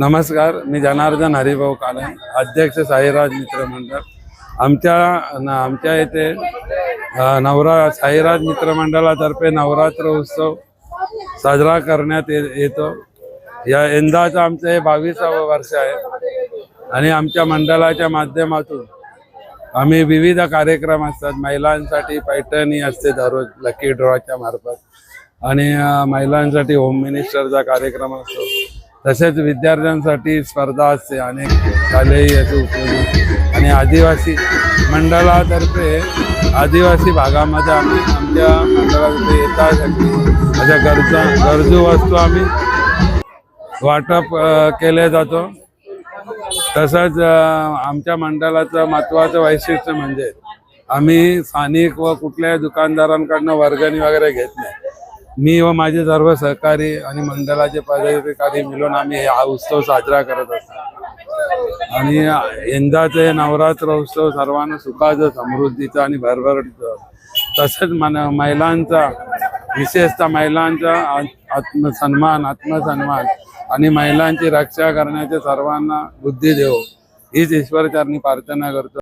नमस्कार मी जनार्दन हरिभाऊ काले अध्यक्ष साईराज मित्र मंडळ. आमच्या न- आमच्या येथे नवरा साईराज मित्रमंडळातर्फे नवरात्र उत्सव साजरा करण्यात येतो. या यंदाचं आमचं हे बावीसावं वर्ष आहे आणि आमच्या मंडळाच्या माध्यमातून आम्ही विविध कार्यक्रम असतात. महिलांसाठी पैठणी असते दररोज लकी ड्रॉच्या मार्फत. आणि महिलांसाठी होम मिनिस्टरचा कार्यक्रम असतो. तसेच विद्यार्थ्यांसाठी स्पर्धा असते अनेक शालेय याचे उपयोग. आणि आदिवासी मंडळातर्फे आदिवासी भागामध्ये आम्ही आमच्या मंडळातर्फे येण्यासाठी अशा गरजा गरजू वस्तू आम्ही वाटप केले जातो. तसंच आमच्या मंडळाचं महत्त्वाचं वैशिष्ट्य म्हणजे आम्ही स्थानिक व कुठल्याही दुकानदारांकडनं वर्गणी वगैरे घेत नाही. मी व माझे सर्व सहकारी आणि मंडळाचे पदाधिकारी मिळून आम्ही हा उत्सव साजरा करत असतो. आणि यंदाचे नवरात्र उत्सव सर्वांना सुखाचं समृद्धीचं आणि भरभरटीचं. तसंच मन महिलांचा विशेषतः महिलांचा आत्मसन्मान आत्मसन्मान आणि महिलांची रक्षा करण्याचे सर्वांना बुद्धी देव. हीच ईश्वरचरणी प्रार्थना करतो.